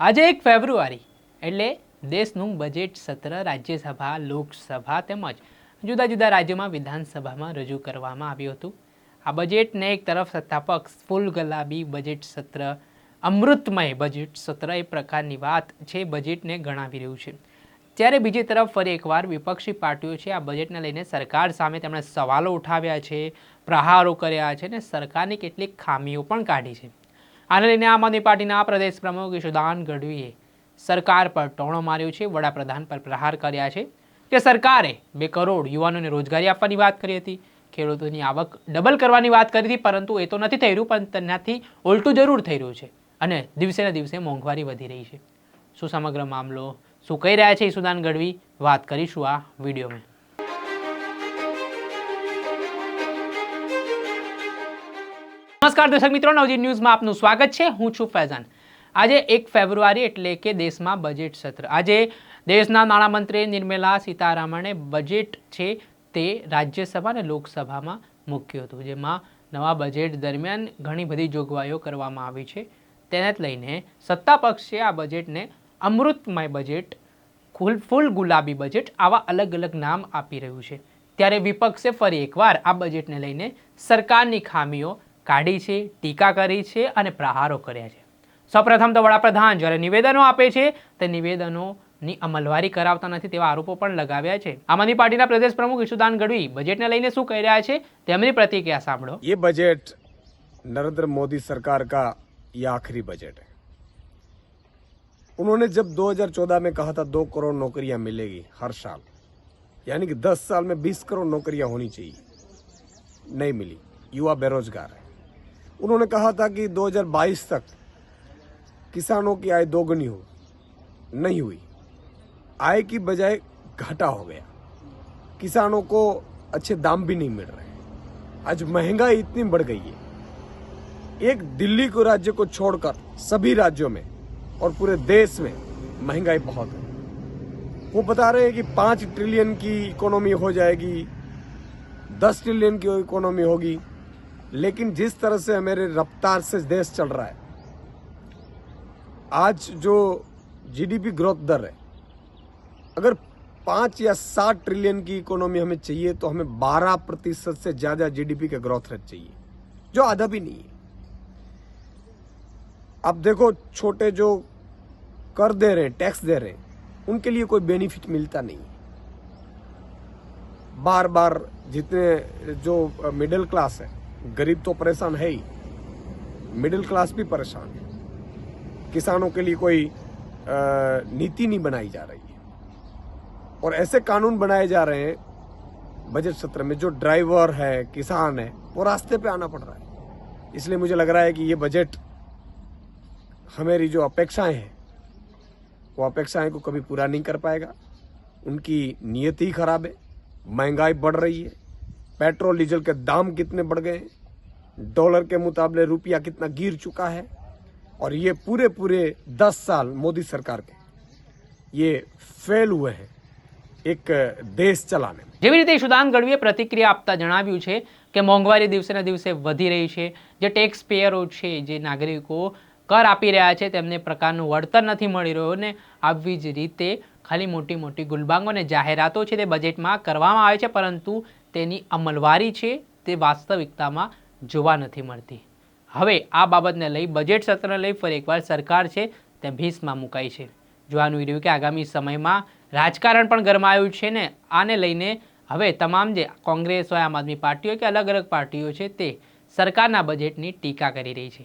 આજે એક ફેબ્રુઆરી એટલે દેશનું બજેટ સત્ર રાજ્યસભા, લોકસભા તેમજ જુદા જુદા રાજ્યોમાં વિધાનસભામાં રજૂ કરવામાં આવ્યું હતું. આ બજેટને એક તરફ સત્તાપક્ષ ફૂલ ગુલાબી બજેટ સત્ર, અમૃતમય બજેટ સત્ર એ પ્રકારની વાત છે, બજેટને ગણાવી રહ્યું છે. ત્યારે બીજી તરફ ફરી એકવાર વિપક્ષી પાર્ટીઓ છે, આ બજેટને લઈને સરકાર સામે તેમણે સવાલો ઉઠાવ્યા છે, પ્રહારો કર્યા છે અને સરકારની કેટલીક ખામીઓ પણ કાઢી છે. આને લઈને આમ આદમી પાર્ટીના પ્રદેશ પ્રમુખ યશુદાન ગઢવીએ સરકાર પર ટોણો માર્યો છે, વડાપ્રધાન પર પ્રહાર કર્યા છે કે સરકારે બે કરોડ યુવાનોને રોજગારી આપવાની વાત કરી હતી. ખેડૂતોની આવક ડબલ કરવાની વાત કરી હતી, પરંતુ એ તો નથી થઈ રહ્યું, પણ તેનાથી ઉલટું જરૂર થઈ રહ્યું છે અને દિવસે ને દિવસે મોંઘવારી વધી રહી છે. શું સમગ્ર મામલો શું કહી રહ્યા છે ઈશુદાન ગઢવી? વાત કરીશું આ વિડીયોમાં. નમસ્કાર દર્શક મિત્રો નવજીત ન્યૂઝમાં આપનું સ્વાગત છે. હું છું ફૈઝાન. આજે એક ફેબ્રુઆરી એટલે કે દેશમાં બજેટ સત્ર. આજે દેશના નાણામંત્રી નિર્મલા સીતારામણે બજેટ છે તે રાજ્યસભા અને લોકસભામાં મૂક્યું હતું, જેમાં નવા બજેટ દરમિયાન ઘણી બધી જોગવાઈઓ કરવામાં આવી છે. તેને જ લઈને સત્તા પક્ષે આ બજેટને અમૃતમય બજેટ ફૂલ ફૂલ ગુલાબી બજેટ આવા અલગ અલગ નામ આપી રહ્યું છે. ત્યારે વિપક્ષે ફરી એકવાર આ બજેટને લઈને સરકારની ખામીઓ કાઢી છે ટીકા કરી છે અને પ્રહારો કર્યા છે સૌપ્રથમ તો વડાપ્રધાન જ્યારે નિવેદનો આપે છે તે નિવેદનોની અમલવારી કરાવતા નથી તેવા આરોપો પણ લગાવ્યા છે આમ આદમી પાર્ટીના પ્રદેશ પ્રમુખ ઈશુદાન ગઢવી બજેટને લઈને શું કહી રહ્યા છે તેમની પ્રતિક્રિયા સાંભળો ये बजट नरेंद्र मोदी सरकार का ये आखिरी बजट है उन्होंने जब 2014 में कहा था दो करोड़ नौकरियां मिलेगी हर साल यानी कि 10 साल में 20 करोड़ नौकरियां होनी चाहिए नहीं मिली युवा बेरोजगार है उन्होंने कहा था कि 2022 तक किसानों की आय दोगुनी हो, नहीं हुई। आय की बजाय घाटा हो गया। किसानों को अच्छे दाम भी नहीं मिल रहे आज महँगाई इतनी बढ़ गई है। एक दिल्ली को राज्य को छोड़कर सभी राज्यों में और पूरे देश में महँगाई बहुत है। वो बता रहे हैं कि पाँच ट्रिलियन की इकोनॉमी हो जाएगी, दस ट्रिलियन की इकोनॉमी होगी। लेकिन जिस तरह से मेरे रफ्तार से देश चल रहा है, आज जो जीडीपी ग्रोथ दर है, अगर पाँच या सात ट्रिलियन की इकोनॉमी हमें चाहिए तो हमें बारह प्रतिशत से ज़्यादा जीडीपी का ग्रोथ रेट चाहिए, जो आधा भी नहीं है। अब देखो, छोटे जो कर दे रहे हैं टैक्स दे रहे हैं, उनके लिए कोई बेनिफिट मिलता नहीं बार बार जितने जो मिडिल क्लास है गरीब तो परेशान है ही। मिडिल क्लास भी परेशान है। किसानों के लिए कोई नीति नहीं बनाई जा रही है। और ऐसे कानून बनाए जा रहे हैं, बजट सत्र में जो ड्राइवर है, किसान है, वो रास्ते पे आना पड़ रहा है। इसलिए मुझे लग रहा है कि ये बजट हमारी जो अपेक्षाएँ हैं, वो अपेक्षाएँ को कभी पूरा नहीं कर पाएगा। उनकी नीयत ही खराब है, महँगाई बढ़ रही है। पेट्रोल डीजल के दाम कितने बढ़ गए हैं डॉलर के मुकाबले रुपया कितना गिर चुका है और ये पूरे पूरे दस साल मोदी सरकार के ये फेल हुए हैं एक देश चलाने में જેવી રીતે ઈશુદાન ગઢવીએ પ્રતિક્રિયા આપતા જણાવ્યું છે કે મોંઘવારી દિવસે ને દિવસે વધી રહી છે જે ટેક્સ પેયરો છે જે નાગરિકો કર આપી રહ્યા છે, તેમને પ્રકારનું વળતર નથી મળી રહ્યું ને આવી જ રીતે ખાલી મોટી મોટી ગુલબાંગો અને જાહેરાતો છે તે બજેટમાં કરવામાં આવે છે, પરંતુ તેની અમલવારી છે તે વાસ્તવિકતામાં જોવા નથી મળતી. હવે આ બાબતને લઈ બજેટ સત્રને લઈ ફરી એકવાર સરકાર છે તે ભીસમાં મુકાઈ છે. જોવાનું રહ્યું કે આગામી સમયમાં રાજકારણ પણ ગરમાયું છે ને, આને લઈને હવે તમામ જે કોંગ્રેસ હોય, આમ આદમી પાર્ટીઓ કે અલગ અલગ પાર્ટીઓ છે તે સરકારના બજેટની ટીકા કરી રહી છે.